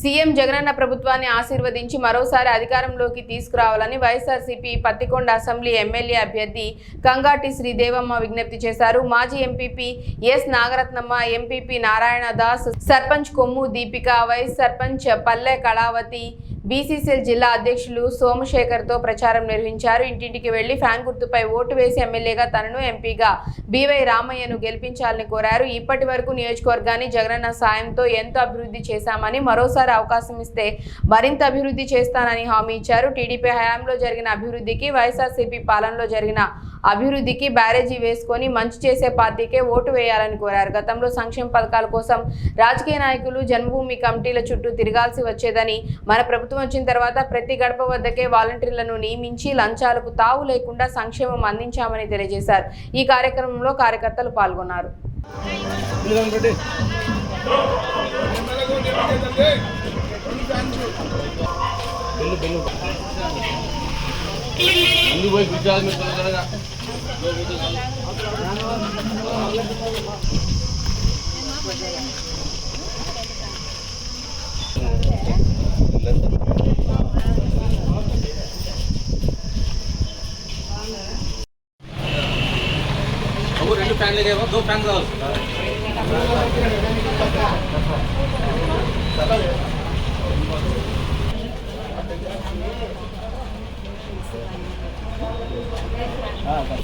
CM Jagananna ప్రభుత్వాన్ని ఆశీర్వదించి మరోసారి అధికారంలోకి తీసుకురావాలని వైఎస్ఆర్సీపీ పత్తికొండ అసెంబ్లీ ఎమ్మెల్యే అభ్యర్థి కంగాటి శ్రీదేవమ్మ విజ్ఞప్తి చేశారు. మాజీ MPP S Nagaratnamma MPP Narayana Das sarpanch Kommu Deepika vice sarpanch Palle Kalavathi BCCL జిల్లా అధ్యక్షులు సోమశేఖర్తో ప్రచారం నిర్వహించారు. ఇంటింటికి వెళ్ళి ఫ్యాన్ గుర్తుపై ఓటు వేసి ఎమ్మెల్యేగా తనను ఎంపీగా బీవై రామయ్యను గెలిపించాలని కోరారు. ఇప్పటి వరకు నియోజకవర్గాన్ని జగనన్న సాయంతో ఎంతో అభివృద్ధి చేశామని మరోసారి అవకాశం ఇస్తే మరింత అభివృద్ధి చేస్తానని హామీ ఇచ్చారు. టీడీపీ హయాంలో జరిగిన అభివృద్ధికి వైఎస్ఆర్సీపీ పాలనలో జరిగిన అభివృద్ధికి బ్యారేజీ వేసుకొని మంచి చేసే పార్టీకే ఓటు వేయాలని కోరారు. గతంలో సంక్షేమ పథకాల కోసం రాజకీయ నాయకులు జన్మభూమి కమిటీల చుట్టూ తిరగాల్సి వచ్చేదని మన ప్రభుత్వం వచ్చిన తర్వాత ప్రతి గడప వద్దకే వాలంటీర్లను నియమించి లంచాలకు తావు లేకుండా సంక్షేమం అందించామని తెలియజేశారు. ఈ కార్యక్రమంలో కార్యకర్తలు పాల్గొన్నారు. ముందు పోయి కూర్చోవాలి మీరు తొందరగా రెండు ఫ్యాన్లు లేవా దో ఫ్యాన్ కావాలి బాబు